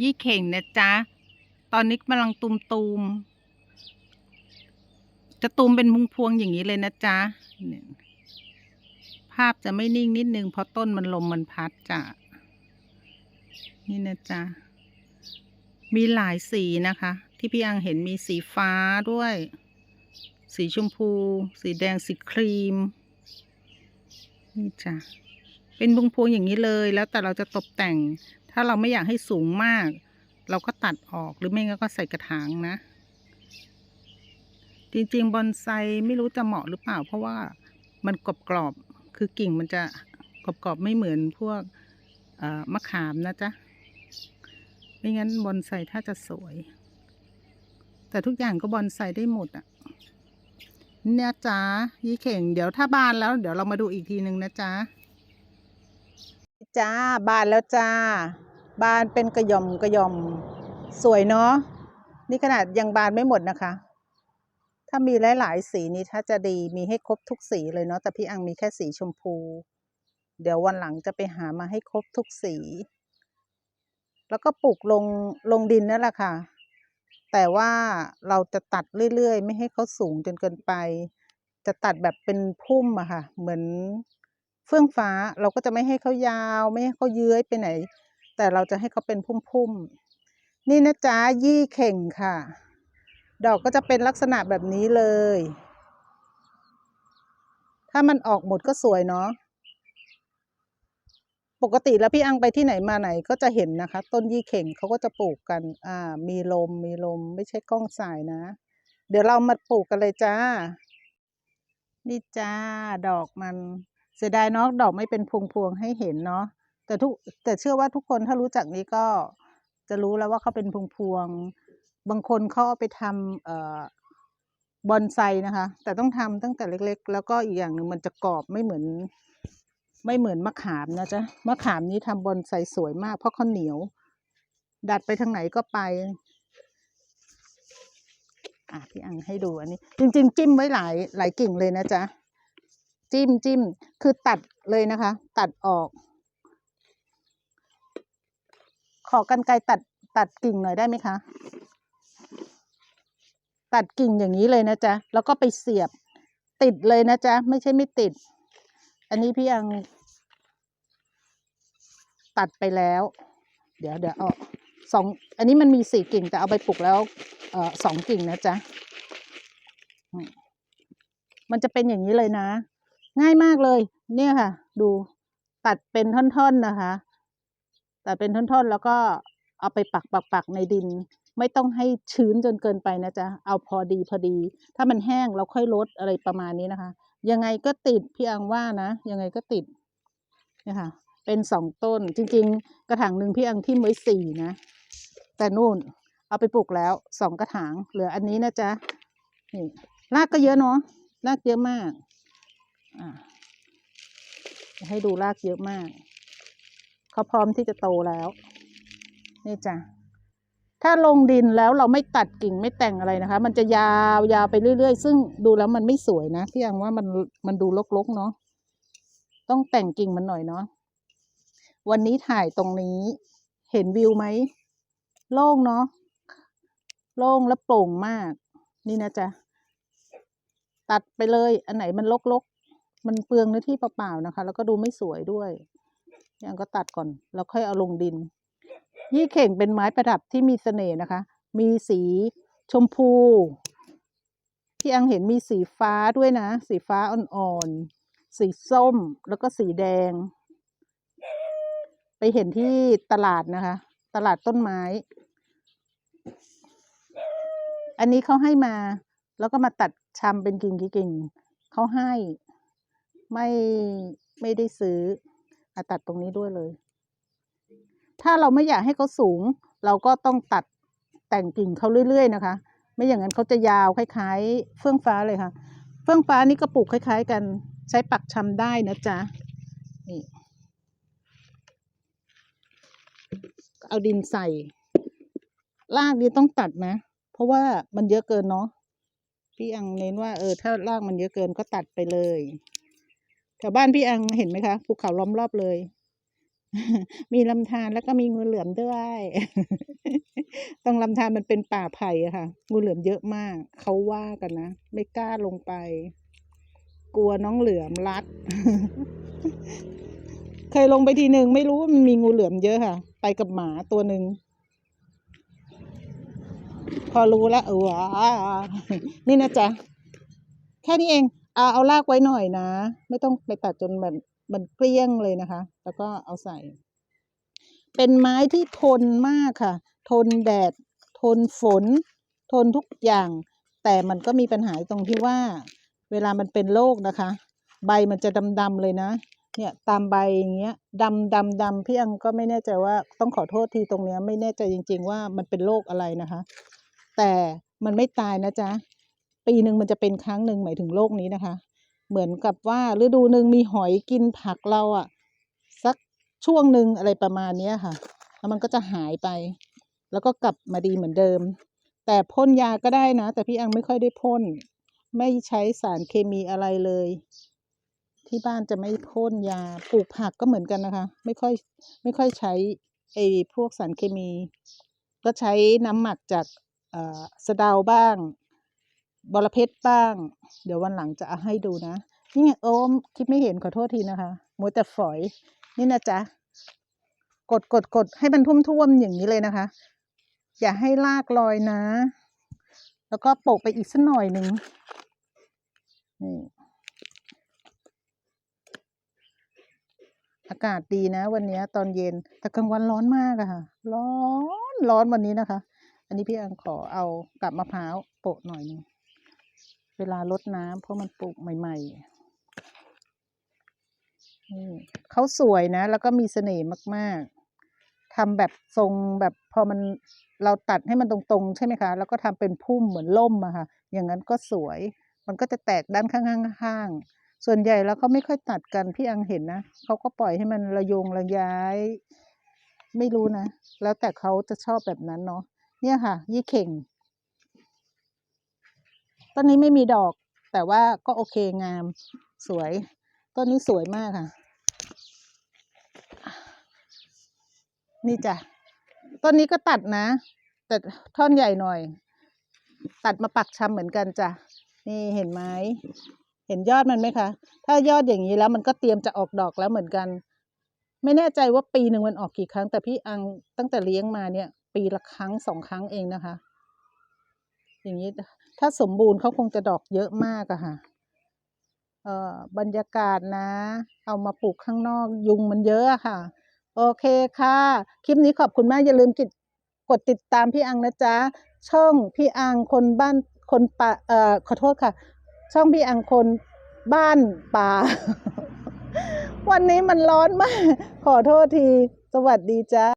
ยี่เข่งนะจ๊ะ ตอนนี้กำลังตุมตูมๆจะตูมเป็นมุงพวงอย่างนี้เลยนะจ๊ะ ภาพจะไม่นิ่งนิดนึงเพราะต้นมันลมมันพัดจ้ะ นี่นะจ๊ะ มีหลายสีนะคะ ที่พี่อังเห็นมีสีฟ้าด้วย สีชมพู สีแดง สีครีม นี่จ้ะเป็นบุงพวงอย่างนี้เลย แล้วแต่เราจะตกแต่ง ถ้าเราไม่อยากให้สูงมาก เราก็ตัดออกหรือไม่งั้นก็ใส่กระถางนะ จริงๆบอนไซไม่รู้จะเหมาะหรือเปล่า เพราะว่ามันกรอบๆคือกิ่งมันจะกรอบๆไม่เหมือนพวกมะขามนะจ๊ะไม่งั้นบอนไซถ้าจะสวย แต่ทุกอย่างก็บอนไซได้หมดอะเนี่ยจ๊ะยี่เข่ง เดี๋ยวถ้าบานแล้ว เดี๋ยวเรามาดูอีกทีนึงนะจ๊ะจ้าบานแล้วจ้า บานเป็นกระยอมกระยอมสวยเนาะนี่ขนาดยังบานไม่หมดนะคะ ถ้ามีหลายๆสีนี้ถ้าจะดีมีให้ครบทุกสีเลยเนาะแต่พี่อังมีแค่สีชมพู เดี๋ยววันหลังจะไปหามาให้ครบทุกสี แล้วก็ปลูกลงลงดินนั่นแหละค่ะ แต่ว่าเราจะตัดเรื่อยๆ ไม่ให้เขาสูงจนเกินไป จะตัดแบบเป็นพุ่มอะค่ะ เหมือนเฟื่องฟ้าเราก็จะไม่ให้เขายาว ไม่ให้เขาเยื้อยไปไหน แต่เราจะให้เขาเป็นพุ่มๆ นี่นะจ๊ะยี่เข่งค่ะ ดอกก็จะเป็นลักษณะแบบนี้เลย ถ้ามันออกหมดก็สวยเนาะ ปกติแล้วพี่อังไปที่ไหนมาไหนก็จะเห็นนะคะ ต้นยี่เข่งเขาก็จะปลูกกัน อ่า มีลมมีลมไม่ใช่กล้องสายนะ เดี๋ยวเรามาปลูกกันเลยจ้า นี่จ้าดอกมันเสียดายเนาะดอกไม่เป็นพวงๆให้เห็นเนาะ แต่ทุกแต่เชื่อว่าทุกคนถ้ารู้จักนี้ก็จะรู้แล้วว่าเขาเป็นพวงๆบางคนเขาเอาไปทำเอ่อบอนไซนะคะ แต่ต้องทำตั้งแต่เล็ก ๆ แล้วก็อีกอย่างหนึ่งมันจะกรอบไม่เหมือน ไม่เหมือนมะขามนะจ๊ะมะขามนี้ทำบอนไซสวยมาก เพราะเขาเหนียว ดัดไปทางไหนก็ไปอะพี่อังให้ดูอันนี้ จริง ๆ จิ้มไว้หลายหลายกิ่งเลยนะจ๊ะจิ้มจิ้มคือตัดเลยนะคะ ตัดออก ขอกันไกรตัดตัดกิ่งหน่อยได้ไหมคะ ตัดกิ่งอย่างนี้เลยนะจ๊ะ แล้วก็ไปเสียบติดเลยนะจ๊ะ ไม่ใช่ไม่ติด อันนี้พี่ยัง ตัดไปแล้ว เดี๋ยวเดี๋ยวเอาสองอันนี้มันมีสี่กิ่งแต่เอาไปปลูกแล้วเออสองกิ่งนะจ๊ะ มันจะเป็นอย่างนี้เลยนะ ง่ายมากเลย เนี่ยค่ะ ดูตัดเป็นท่อนๆนะคะ แตัดเป็นท่อนๆ แล้วก็เอาไปปักปักปักในดิน ไม่ต้องให้ชื้นจนเกินไปนะจ๊ะ เอาพอดีพอดี ถ้ามันแห้งเราค่อยลดอะไรประมาณนี้นะคะ ยังไงก็ติดพี่อังว่านะ ยังไงก็ติดนี่ค่ะเป็นสองต้นจริง ๆ กระถางหนึ่งพี่อังทิ่ไว้สี่นะ แต่นู่นเอาไปปลูกแล้วสองกระถาง เหลืออันนี้นะจ๊ะนี่รากก็เยอะเนาะรากเยอะมาก อ่าจะให้ดูรากเยอะมาก เขาพร้อมที่จะโตแล้ว นี่จ้ะถ้าลงดินแล้วเราไม่ตัดกิ่งไม่แต่งอะไรนะคะ มันจะยาวยาวไปเรื่อยๆ ซึ่งดูแล้วมันไม่สวยนะพี่ยังว่ามันมันดูรกๆเนาะต้องแต่งกิ่งมันหน่อยเนาะวันนี้ถ่ายตรงนี้ เห็นวิวไหมโล่งเนาะโล่งและโปร่งมาก นี่นะจ๊ะตัดไปเลย อันไหนมันรกๆ มันเปลืองเนื้อที่เปล่าๆนะคะ แล้วก็ดูไม่สวยด้วย ยังก็ตัดก่อน แล้วค่อยเอาลงดิน ยี่เข่งเป็นไม้ประดับที่มีเสน่ห์นะคะ มีสีชมพู ที่อังเห็นมีสีฟ้าด้วยนะ สีฟ้าอ่อนๆ สีส้มแล้วก็สีแดง ไปเห็นที่ตลาดนะคะ ตลาดต้นไม้ อันนี้เขาให้มา แล้วก็มาตัดชำเป็นกิ่งกิ่งๆเขาให้ไม่ไม่ได้ซื้อ ตัดตรงนี้ด้วยเลย ถ้าเราไม่อยากให้เขาสูง เราก็ต้องตัดแต่งกิ่งเขาเรื่อยๆนะคะ ไม่อย่างนั้นเขาจะยาวคล้ายๆ เฟื่องฟ้าเลยค่ะ เฟื่องฟ้านี่ก็ปลูกคล้าย ๆ กันใช้ปักชำได้นะจ๊ะนี่เอาดินใส่รากนี่ต้องตัดนะ เพราะว่ามันเยอะเกินเนาะพี่อังเน้นว่าเออถ้ารากมันเยอะเกินก็ตัดไปเลย แถวบ้านพี่อังเห็นไหมคะภูเขาล้อมรอบเลย มีลำธารแล้วก็มีงูเหลือมด้วย ตรงลำธารมันเป็นป่าไผ่อะค่ะ งูเหลือมเยอะมาก เขาว่ากันนะ ไม่กล้าลงไป กลัวน้องเหลือมรัด เคยลงไปทีหนึ่งไม่รู้ว่ามันมีงูเหลือมเยอะค่ะ ไปกับหมาตัวหนึ่งพอรู้แล้วเออนี่นะจ๊ะ แค่นี้เอง เอาเอาลากไว้หน่อยนะ ไม่ต้องไปตัดจนมันมันเกลี้ยงเลยนะคะ แล้วก็เอาใส่ เป็นไม้ที่ทนมากค่ะ ทนแดด ทนฝน ทนทุกอย่าง แต่มันก็มีปัญหาตรงที่ว่า เวลามันเป็นโรคนะคะ ใบมันจะดำๆเลยนะ เนี่ยตามใบอย่างเงี้ยดำดำดำพี่อังก็ไม่แน่ใจว่าต้องขอโทษทีตรงเนี้ยไม่แน่ใจจริง ๆ ว่ามันเป็นโรคอะไรนะคะ แต่มันไม่ตายนะจ๊ะ ปีหนึ่งมันจะเป็นครั้งหนึ่งหมายถึงโรคนี้นะคะ เหมือนกับว่าฤดูหนึ่งมีหอยกินผักเราอะสักช่วงหนึ่งอะไรประมาณเนี้ยค่ะ แล้วมันก็จะหายไป แล้วก็กลับมาดีเหมือนเดิม แต่พ่นยาก็ได้นะ แต่พี่อังไม่ค่อยได้พ่น ไม่ใช้สารเคมีอะไรเลย ที่บ้านจะไม่พ่นยา ปลูกผักก็เหมือนกันนะคะ ไม่ค่อยไม่ค่อยใช้ไอ้พวกสารเคมี ก็ใช้น้ำหมักจากเอ่อสะเดาบ้าง บอระเพ็ดบ้าง เดี๋ยววันหลังจะเอาให้ดูนะ นี่ไงโอ้มคิดไม่เห็นขอโทษทีนะคะมัวแต่ฝอย นี่นะจ๊ะ กดกดกดให้มันท่วมๆอย่างนี้เลยนะคะ อย่าให้ลากลอยนะ แล้วก็โปะไปอีกสักหน่อยหนึ่งนี่อากาศดีนะ วันนี้ตอนเย็นแต่กลางวันร้อนมากอะค่ะ ร้อนร้อนวันนี้นะคะ อันนี้พี่อังขอเอากับมะพร้าวโปะหน่อยหนึง เวลารดน้ำเพราะมันปลูกใหม่ๆนี่เขาสวยนะ แล้วก็มีเสน่ห์มาก ๆทำแบบทรงแบบพอมันเราตัดให้มันตรงๆ ใช่ไหมคะ แล้วก็ทำเป็นพุ่มเหมือนล่มอะค่ะ อย่างนั้นก็สวย มันก็จะแตกด้านข้างๆส่วนใหญ่แล้วเขาไม่ค่อยตัดกันพี่อังเห็นนะเขาก็ปล่อยให้มันระยงระย้าย ไม่รู้นะ แล้วแต่เขาจะชอบแบบนั้นเนาะเนี่ยค่ะ ยี่เข่ง ต้นนี้ไม่มีดอก แต่ว่าก็โอเคงาม สวย ต้นนี้สวยมากค่ะ นี่จ้ะ ต้นนี้ก็ตัดนะ แต่ท่อนใหญ่หน่อย ตัดมาปักชำเหมือนกันจ้ะ นี่เห็นไหม เห็นยอดมันไหมคะ ถ้ายอดอย่างนี้แล้วมันก็เตรียมจะออกดอกแล้วเหมือนกัน ไม่แน่ใจว่าปีหนึ่งมันออกกี่ครั้ง แต่พี่อังตั้งแต่เลี้ยงมาเนี่ย ปีละครั้งสองครั้งเองนะคะ อย่างนี้ ถ้าสมบูรณ์เขาคงจะดอกเยอะมากอะค่ะเอ่อบรรยากาศนะ เอามาปลูกข้างนอกยุงมันเยอะอะค่ะ โอเคค่ะ คลิปนี้ขอบคุณมาก อย่าลืมกดกดติดตามพี่อังนะจ๊ะ ช่องพี่อังคนบ้านคนป่าเอ่อขอโทษค่ะ ช่องพี่อังคนบ้านป่า วันนี้มันร้อนมาก ขอโทษที สวัสดีจ้า